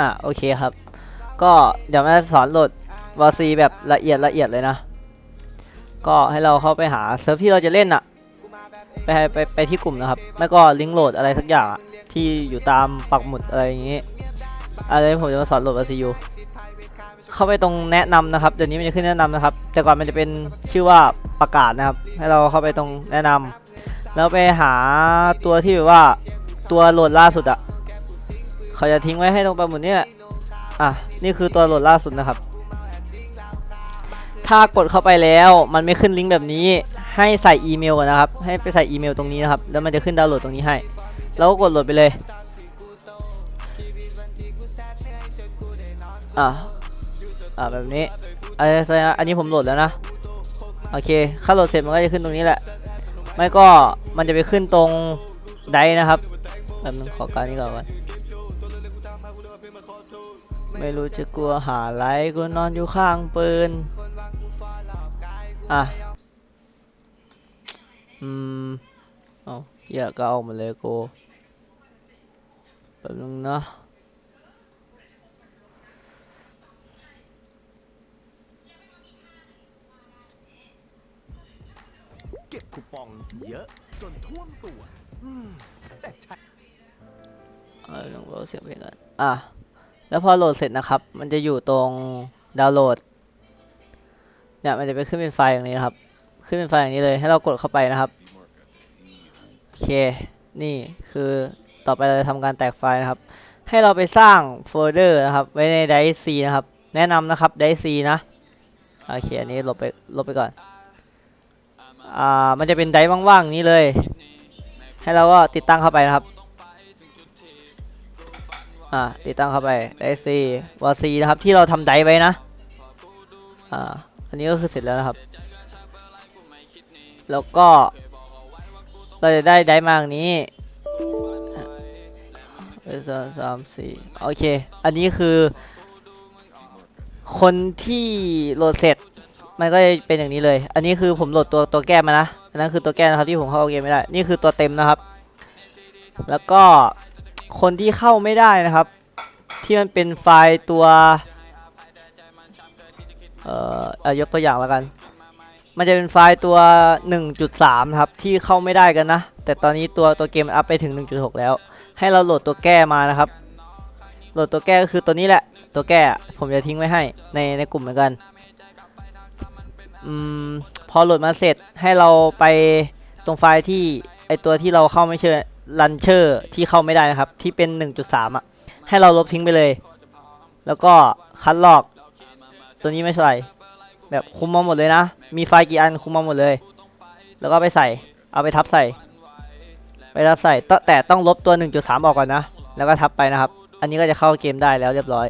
อะโอเคครับ ก็เดี๋ยวแม่สอนโหลดวอซีแบบละเอียดละเอียดเลยนะ ก็ให้เราเข้าไปหาเซิร์ฟที่เราจะเล่นอะไปไปไปที่กลุ่มนะครับ ไม่ก็ลิงก์โหลดอะไรสักอย่างที่อยู่ตามปักหมุดอะไรอย่างงี้อะไรผมจะมาสอนโหลดวอซีอยู่เข้าไปตรงแนะนำนะครับ เดี๋ยวนี้มันจะขึ้นแนะนำนะครับ แต่ก่อนมันจะเป็นชื่อว่าประกาศนะครับ ให้เราเข้าไปตรงแนะนำแล้วไปหาตัวที่แบบว่าตัวโหลดล่าสุดอะ เขาจะทิ้งไว้ให้ตรงปักหมุดนี่แหละอะนี่คือตัวโหลดล่าสุดนะครับ ถ้ากดเข้าไปแล้วมันไม่ขึ้นลิงก์แบบนี้ให้ใส่อีเมลก่อนนะครับ ให้ไปใส่อีเมลตรงนี้นะครับ แล้วมันจะขึ้นดาวน์โหลดตรงนี้ให้ แล้วก็กดโหลดไปเลย อะ อะแบบนี้อะไรสักอย่างอันนี้ผมโหลดแล้วนะ โอเคถ้าโหลดเสร็จมันก็จะขึ้นตรงนี้แหละ ไม่ก็มันจะไปขึ้นตรงไดนะครับแบบนึงขอการนี้ก่อนก่อน ไม่รู้จะกลัวหาไรกูนอนอยู่ข้างปืน อะ อืม เอาเหี้ยก็เอามาเลยกูแป๊บนึงนะเก็บคูปองเยอะ จนท่วมตัวอืมแต่ใช้เอาลองโหลดเสียงเพลงก่อนอะ แล้วพอโหลดเสร็จนะครับ มันจะอยู่ตรงดาวน์โหลด เนี่ยมันจะไปขึ้นเป็นไฟล์อย่างนี้นะครับ ขึ้นเป็นไฟล์อย่างนี้เลย ให้เรากดเข้าไปนะครับ โอเค นี่คือต่อไปเราจะทำการแตกไฟล์นะครับ ให้เราไปสร้างโฟลเดอร์นะครับ ไว้ใน d i ซีนะครับ แนะนำนะครับ d i ซีนะ โอเค อันนี้ลบไป ลบไปก่อน อ่า มันจะเป็นไดร์ว่างๆนี้เลย ให้เราก็ติดตั้งเข้าไปนะครับ อ่าติดตั้งเข้าไปไดซีวอซีนะครับที่เราทำไดไว้นะอ่าอันนี้ก็คือเสร็จแล้วนะครับ แล้วก็ เราจะได้ไดมาอย่างนี้หนึ่งสองสามสี่โอเค อันนี้คือ คนที่โหลดเสร็จ มันก็จะเป็นอย่างนี้เลย อันนี้คือผมโหลดตัวตัวแก้มานะ อันนั้นคือตัวแก้นะครับที่ผมเข้าเกมไม่ได้ นี่คือตัวเต็มนะครับ แล้วก็ คนที่เข้าไม่ได้นะครับ ที่มันเป็นไฟล์ตัวเอ่ออายกตัวอย่างแล้วกัน มันจะเป็นไฟล์ตัว 1.3 ครับ ที่เข้าไม่ได้กันนะ แต่ตอนนี้ตัวตัวเกมอัพไปถึง 1.6 แล้ว ให้เราโหลดตัวแก้มานะครับ โหลดตัวแก้ก็คือตัวนี้แหละ ตัวแก้ผมจะทิ้งไว้ให้ในในกลุ่มเหมือนกันอืมพอโหลดมาเสร็จให้เราไปตรงไฟล์ที่ไอตัวที่เราเข้าไม่เชื่อ ลันเชอร์ที่เข้าไม่ได้นะครับ ที่เป็น 1.3 อะ ให้เราลบทิ้งไปเลย แล้วก็คัดลอก ตัวนี้ไม่ใช่แบบคุมมาหมดเลยนะ มีไฟล์กี่อันคุมมาหมดเลย แล้วก็ไปใส่ เอาไปทับใส่ ไปทับใส่แต่ต้องลบตัว 1.3 ออกก่อนนะ แล้วก็ทับไปนะครับ อันนี้ก็จะเข้าเกมได้แล้วเรียบร้อย